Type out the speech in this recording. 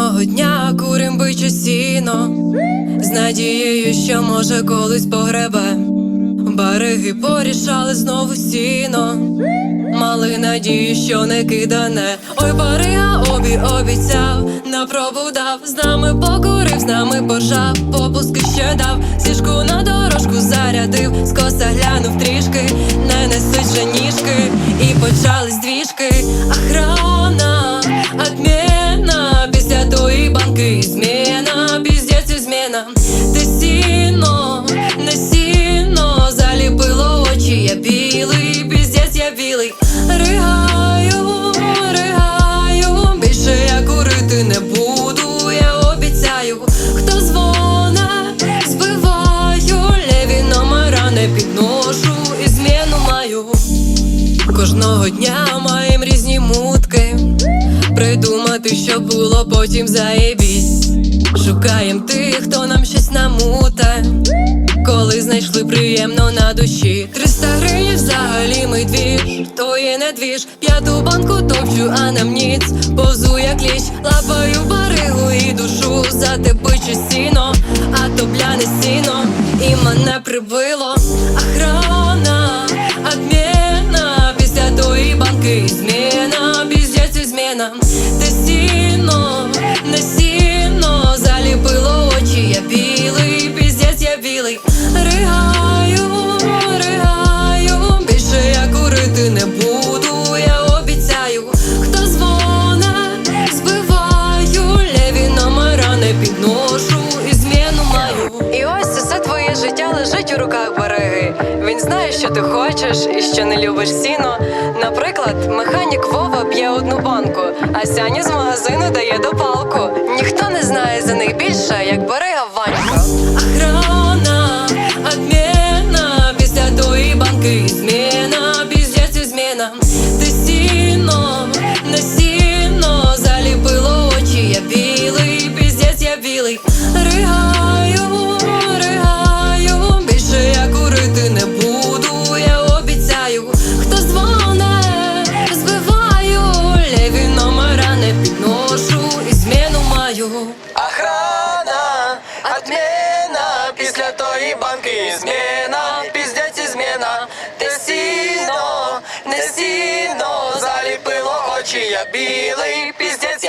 Кожного дня курим биче сіно, з надією, що може колись погребе. Бариги порішали знову сіно, мали надію, що не кидане. Ой, барига обі обіцяв, на пробу дав, з нами покурив, з нами пожав, попуски ще дав, сішку на дорожку зарядив, скоса глянув трішки, не несуть же ніжки, і почались двіжки. Охрана, ригаю, ригаю, більше я курити не буду, я обіцяю, хто дзвоне, збиваю, леві номера не підношу і зміну маю. Кожного дня маєм різні мутки. Придумати, що було потім заєбісь. Шукаєм тих, хто нам щось намуте. Коли знайшли приємно на душі. 300 гривень взагалі ми двіж, то є не двіж. П'яту банку топчу, а нам ніц. Повзу як ліч, лапаю баригу і душу за тепиче сіно, а то бляне сіно, і мене прибило. Охрана, отмена, після тої банки зміна, піздець і зміна, руках береги. Він знає, що ти хочеш і що не любиш сіно. Наприклад, механік Вова б'є одну банку, а Сяні з магазину дає до палку. Ніхто не знає за них більше, як берега Охрана, отмена, після тої банки зміна, піздець і зміна, ти сіно, не сіно, заліпило очі, я білий, піздець.